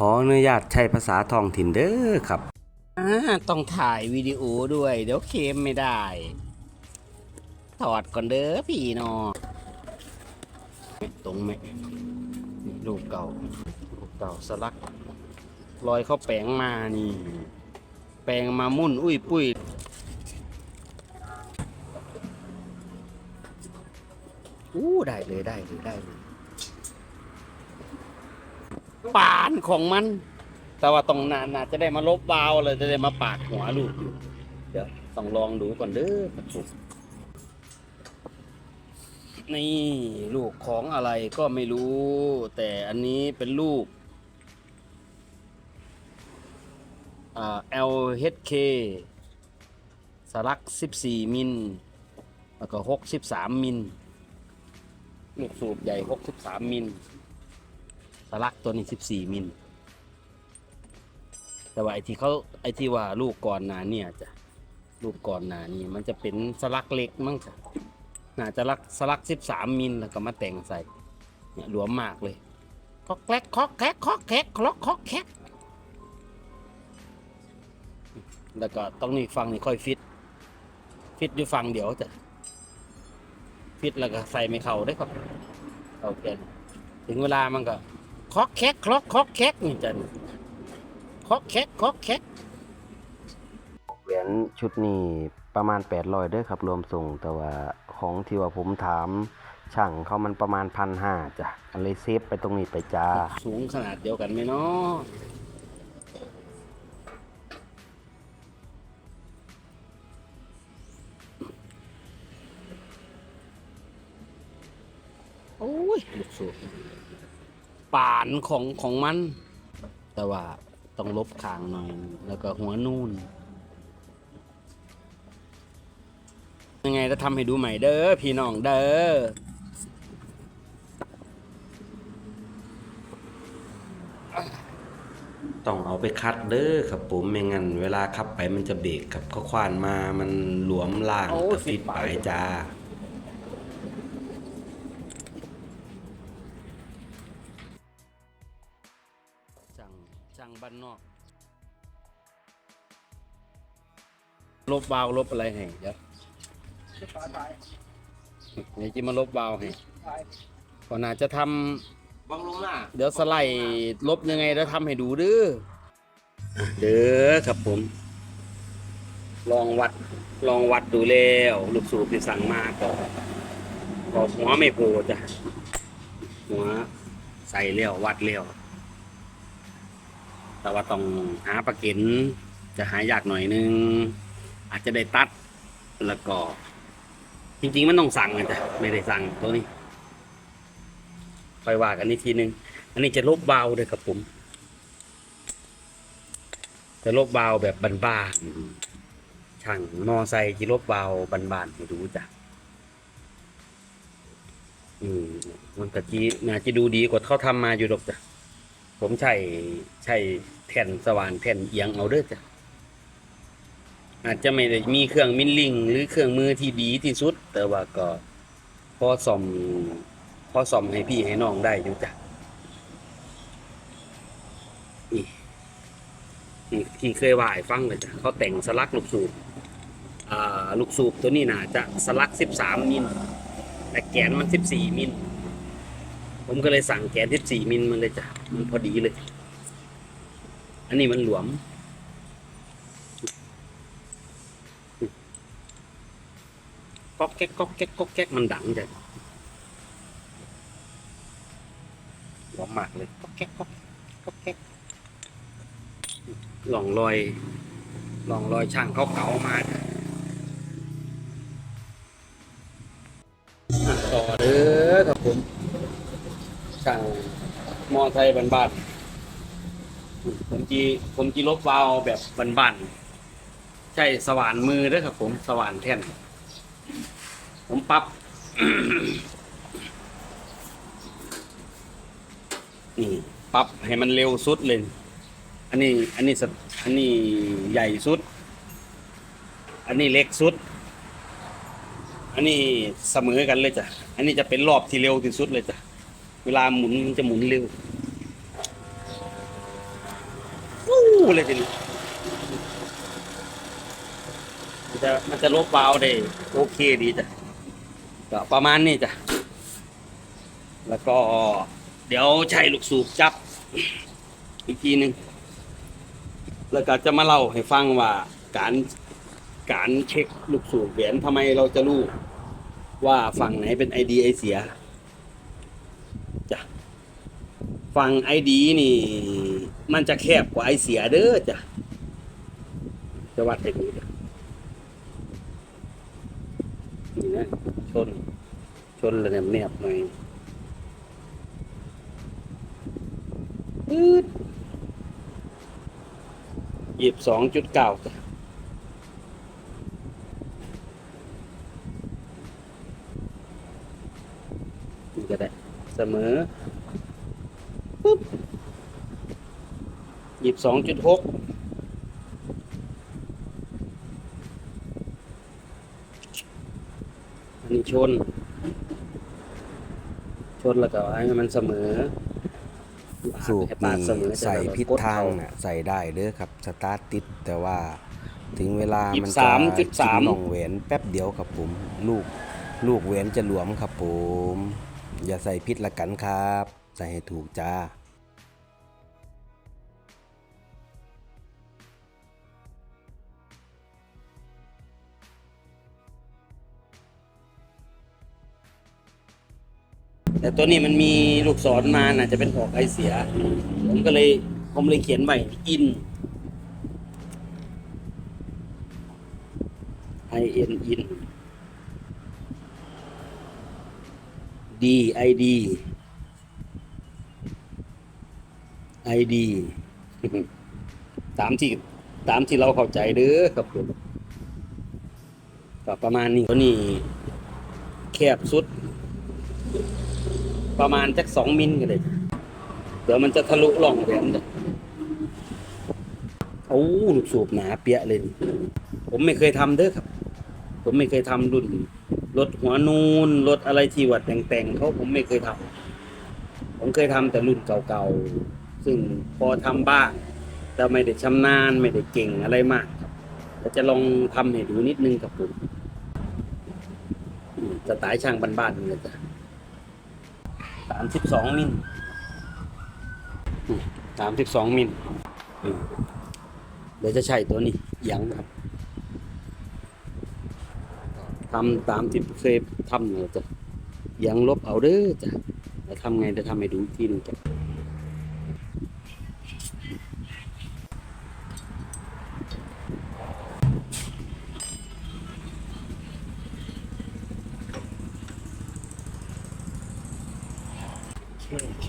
ขออนุญาตใช้ภาษาท้องถิ่นเด้อครับต้องถ่ายวิดีโอด้วย เดี๋ยวเคมไม่ได้ ถอดก่อนเด้อพี่นอตรงไหมรูปเก่ารูปเก่าสลักรอยเขาแปลงมานี่ แปลงมามุ่นอุ้ยปุ้ยอู้ได้เลยได้เลยได้เลย ปานของมัน แต่ว่าตรงนั้นน่าจะได้มาลบวาวเลยจะได้มาปาดหัวลูกอยู่ เดี๋ยวต้องลองดูก่อนเด้อครับผมนี่ลูกของอะไรก็ไม่รู้ แต่อันนี้เป็นลูกอ่า LHK สลัก 14 มิลแล้วก็ 63 มิล ลูกสูบใหญ่ 63 มิล ลักตัวนี้14มิล แต่ว่าไอที่เขาไอที่ว่าลูกก่อนหนาเนี่ยจะลูกก่อนหนานี่มันจะเป็นสลักเล็กมั้งจ้ะน่าจะลักสลัก13มิลแล้วก็มาแต่งใส่ เนี่ยหลวมมากเลยคอกแคกคอกแคกคอกแคกคลอกคอกแคกแล้วก็ต้องนี่ฟังนี่ค่อยฟิต ฟิตอยู่ฟังเดี๋ยวจะฟิตแล้วก็ใส่ไม่เข้าได้ครับโอเคถึงเวลามันก็ คอกแคกคลอกคอกแคกนี่จะคอกแคกคอกแคกเหรียญชุดนี้ประมาณ800เด้อครับรวมส่งแต่ว่าของที่ว่าผมถามช่างเขามันประมาณพันห้าจ้ะอันเลยเซฟไปตรงนี้ไปจ้า สูงขนาดเดียวกันไหมเนาะโอ้ยลูกสูบ ป่านของของมัน แต่ว่าต้องลบคางหน่อย แล้วก็หัวนูนยังไงจะทำให้ดูใหม่เด้อพี่น้องเด้อต้องเอาไปคัดเด้อครับผมไม่งั้นเวลาขับไปมันจะเบรกครับเขาควานมามันหลวมล่างโอ้กระฟิดสิบไปบาทจ้า บ้านนอกลบวาล์วลบอะไรให้เดี๋ยวเดี๋ยวจะมาลบวาล์วให้ก่อนอาจจะทบังลงหน้าำเดี๋ยวสไลด์ลบยังไงแล้วทำให้ดูเด้อเด้อครับผม ลองวัดลองวัดดูแล้วลูกสูบที่สั่งมาก็ก็หัวไม่โผล่จ้ะหัวใส่เลี้ยววัดเลี้ยว แต่ว่าต้องหาปลาเก็นจะหายากหน่อยนึง อาจจะได้ตัดแล้วก็ จริง ๆ มันต้องสั่งนะจ๊ะไม่ได้สั่งตัวนี้ค่อยว่ากันอีกทีนึง อันนี้จะลบเบาเลยครับผม จะลบเบาแบบบานๆช่างมอไซค์จะลบเบาบานๆให้ดูจ้ะอืมมันก็จีน่าจะดูดีกว่าเขาทำมาอยู่ดอกจ้ะ ผมใช้ใช้แผ่นสว่านแผ่นเอียงเอาเด้อจ้ะอาจจะไม่ได้มีเครื่องมิลลิงหรือเครื่องมือที่ดีที่สุด แต่ว่าก็พอซ่อมพอซ่อมให้พี่ให้น้องได้อยู่จ้ะนี่ที่เคยว่าให้ฟังเลยจ้ะเขาแต่งสลักลูกสูบอ่าลูกสูบตัวนี้น่าจะสลัก13มิลแต่แกนมัน14มิล ผมก็เลยสั่งแกน14มิลมันเลยจ้ะ มันพอดีเลย อันนี้มันหลวม ก๊อกแก๊กก๊อกแก๊กก๊อกแก๊กมันดังจ้ะหลวมมากเลยก๊อกแก๊กก๊อกก๊อกแก๊กหลองรอยหลองรอยช่างเขาเก่ามาจ้ะอะต่อเด้อครับผม ช่างมอไซค์บ้านๆผมจีผมจีลบวาล์วแบบบ้านๆใช่สว่านมือด้วยครับ ผมสว่านแท่น ผมปรับ นี่ปรับให้มันเร็วสุดเลย อันนี้ อันนี้สะอันนี้ใหญ่สุด อันนี้เล็กสุด อันนี้เสมอกันเลยจ้ะ อันนี้จะเป็นรอบที่เร็วที่สุดเลยจ้ะ เวลาหมุนมันจะหมุนเร็วเลยทีนี้มันจะมันจะลบวาล์วได้โอเคดีจ้ะก็ประมาณนี้จ้ะ แล้วก็เดี๋ยวใช้ลูกสูบจับ อีกทีหนึ่งแล้วก็จะมาเล่าให้ฟังว่าการการเช็คลูกสูบเหรียญทำไมเราจะรู้ว่าฝั่งไหนเป็นไอดีไอเสียจ้ะ ฝั่งไอดีนี่ มันจะแคบกว่าไอเสียเด้อจ้ะจะวัดให้ดูจ้ะนี่นะชน ชนระเนียบหน่อยปื๊ดยี่สิบสองจุดเก้าจ้ะนี่ก็ได้ เสมอ ปุ๊บยี่สิบสองจุดหกอันนี้ชน ชนแล้วก็ให้มันเสมอสูบให้ปานี่ดเสมอใส่แต่เราพิษกดทางเข้น่ะใส่ได้เด้อครับสตาร์ทติดแต่ว่าถึงเวลามันยี่สิบสามจุดสามกินน่องแหวนแป๊บเดียวครับผม ลูกลูกแหวนจะหลวมครับผม อย่าใส่พิษละกันครับ ใส่ให้ถูกจ้าแต่ตัวนี้มันมีลูกศรมาน่ะจะเป็นออกไอเสีย ผมก็เลยผมเลยเขียนไว้อิน I N in D I D I D ตามที่ตามที่เราเข้าใจเด้อครับผมก็ประมาณนี้ตัวนี้แคบสุด ประมาณจักสองมิลกันเลยเดี๋ยวมันจะทะลุร่องแหวนโอ้ลูกสูบหนาเปียเลย ผมไม่เคยทำเด้อครับ ผมไม่เคยทำรุ่นรถหัวนูนรถอะไรที่วัดแต่งๆเขาผมไม่เคยทำผมเคยทำแต่รุ่นเก่าๆ ซึ่งพอทำบ้างแต่ไม่ได้ชำนาญไม่ได้เก่งอะไรมากครับแต่จะลองทำให้ดูนิดนึงครับผมสไตล์ช่างบ้านๆนี่แหละจ้ะสามสิบสองมิลสามสิบสองมิลเดี๋ยวจะใช้ตัวนี้ยังครับทำตามที่เคยทำเนี่ยจะยังลบเอาเด้อจ้ะจะทำไงจะทำให้ดูกทีหนึงจ้ะ โอเค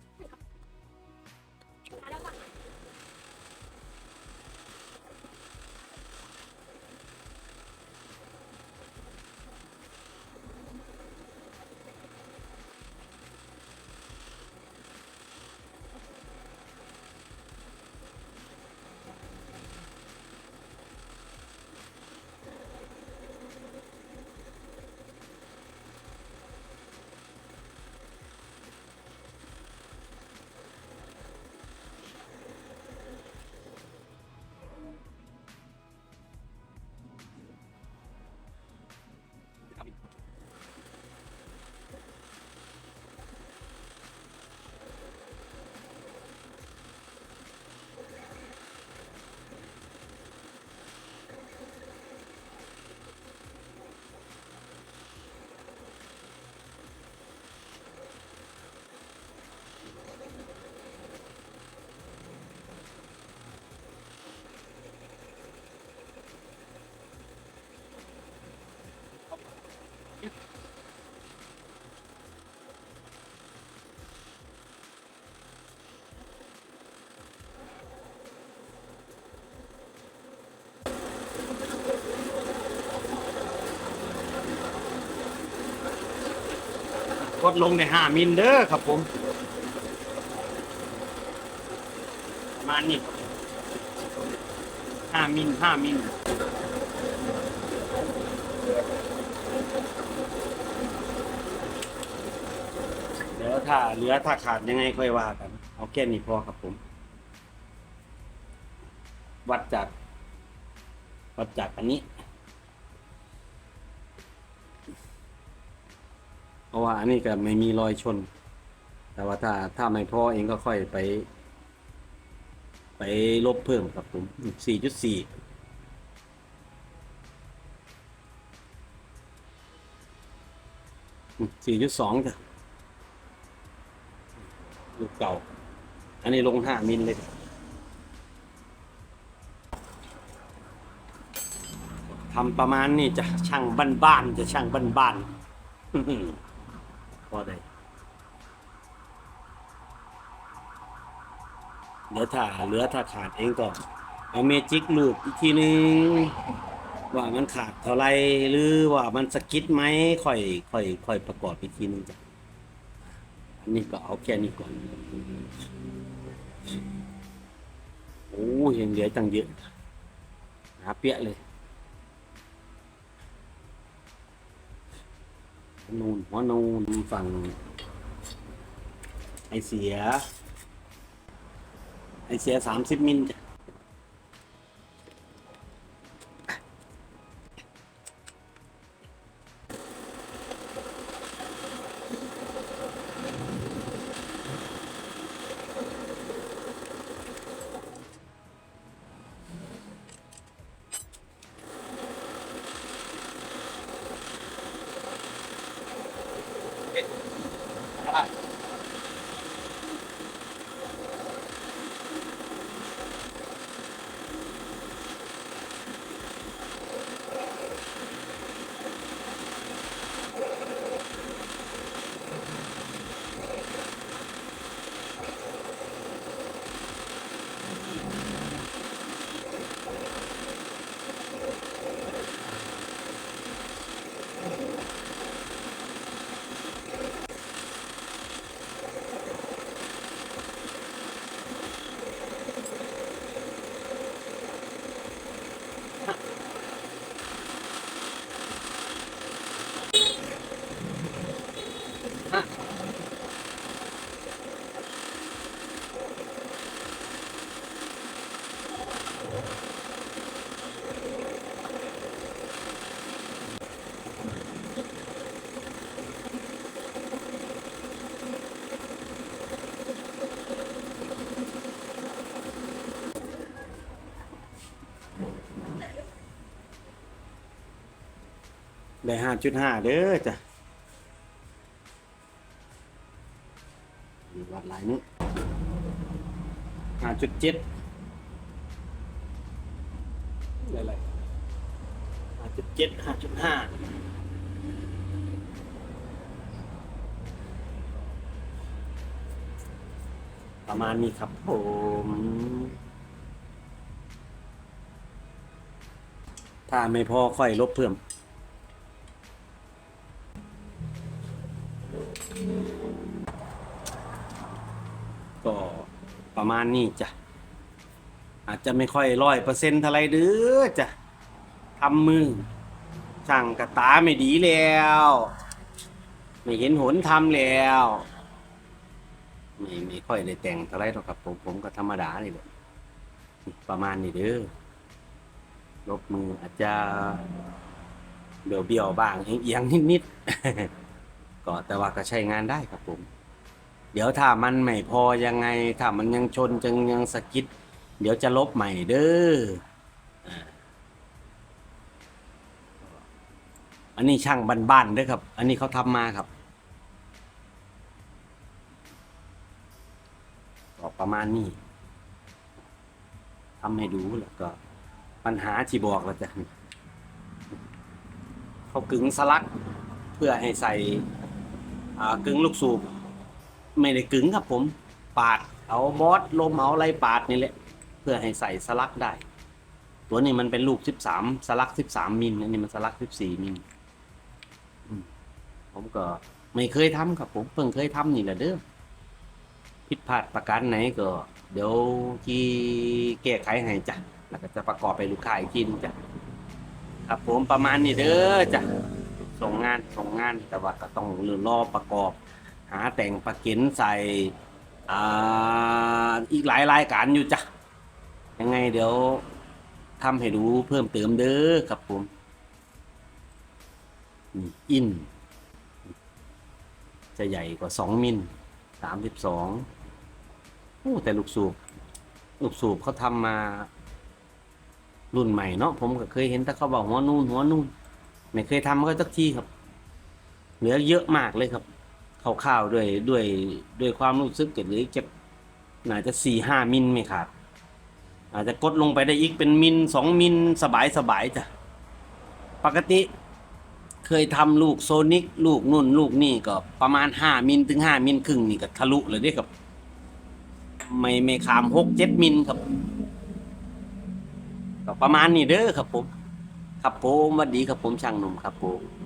ดลงในห้ามิลเด้อครับผมประมาณนี้ห้ามิลห้ามิลเดี๋ยวถ้าเหลือถ้าขาดยังไงค่อยว่ากัน เอาแค่นี้พอครับผม วัดจาก วัดจากอันนี้ เพราะว่าอันนี้ก็ไม่มีรอยชน แต่ว่าถ้าถ้าไม่พอเองก็ค่อยไป ไปลบเพิ่มครับผมสี่จุดสี่สี่จุดสองจ้ะลูกเก่า อันนี้ลงห้ามิลเลยทำประมาณนี้จะช่างบ้านๆจะช่างบ้านๆ พอได้เหลือถ้าเหลือถ้าขาดเองก็เอาเมจิกลูปอีกทีนึง ว่ามันขาดเท่าไรหรือว่ามันสกิดไหมค่อย ค่อย ค่อยประกอบอีกทีนึงจ้ะอันนี้ก็เอาแค่นี้ก่อนโอ้ห็นเหลือตั้งเยอะหาเปี้ยเลย นูนหัวนูนฝั่งไอเสีย ไอเสียสามสิบมิลจ้ะ ได้ห้าจุดห้าเด้อจ้ะวัดหลายนึกห้าจุดเจ็ดอะไรห้าจุดเจ็ดห้าจุดห้าประมาณนี้ครับผมถ้าไม่พอค่อยลบเพิ่ม ก็ประมาณนี้จ้ะ อาจจะไม่ค่อยร้อยเปอร์เซ็นต์เท่าไรเด้อจ้ะทำมือช่างกระตาไม่ดีแล้ว ไม่เห็นหนทำแล้ว ไม่ไม่ค่อยได้แต่งเท่าไรหรอกครับผมผมก็ธรรมดาเลยแหละประมาณนี้เด้อลบมืออาจจะเบี้ยวเบี้ยวบ้างเอียงๆนิด ก็แต่ว่าก็ใช้งานได้ครับผม เดี๋ยวถ้ามันไม่พอยังไง ถ้ามันยังชนจังยังสะกิด เดี๋ยวจะลบใหม่เด้ออ่าอันนี้ช่างบ้านๆเด้อครับ อันนี้เขาทำมาครับก็ประมาณนี้ทำให้ดูแล้วก็ ปัญหาที่บอกแล้วจะเขากึงสลักเพื่อให้ใส่ กึงลูกสูบไม่ได้กึงครับผมปาดเอาบอสลมเอาอะไรปาดนี่แหละเพื่อให้ใส่สลักได้ ตัวนี้มันเป็นลูกสิบสามสลักสิบสามมิลอันนี้มันสลักสิบสี่มิลผมก็ไม่เคยทำครับผมเพิ่งเคยทำนี่แหละเด้อผิดพลาดประการไหนก็ เดี๋ยวที่แก้ไขให้จ้ะแล้วก็จะประกอบไปลูกค้าอีกทีนึงจ้ะครับผมประมาณนี้เด้อจ้ะ ส่งงานส่งงานแต่ว่าก็ต้องรอประกอบ หาแต่งประกินใส่อาอีกหลายรายการอยู่จ้ะ ยังไงเดี๋ยวทำให้ดูเพิ่มเติมเด้อครับผมอิน จะใหญ่กว่าสองมิลสามสิบสองโอ้แต่ลูกสูบ ลูกสูบเขาทำมารุ่นใหม่เนาะผมก็เคยเห็นแต่เขาบอกหัวนูนหัวนูน ไม่เคยทำก็สักทีครับ เหลือเยอะมากเลยครับคร่าวๆด้วยด้วยด้วยความรู้สึกเกิดหรือจะน่าจะสี่ห้ามิลไม่ขาดอาจจะกดลงไปได้อีกเป็นมิลสองมิลสบายสบายๆจ้ะปกติเคยทำลูกโซนิกลูกนุ่น ลูกนี่ก็ประมาณห้ามิลถึงห้ามิลครึ่งนี่ก็ทะลุเลยด้วยครับ ไม่ไม่ขามหกเจ็ดมิลครับก็ประมาณนี้เด้อครับผม ครับผมสวัสดีครับผมช่างหนุ่มครับผม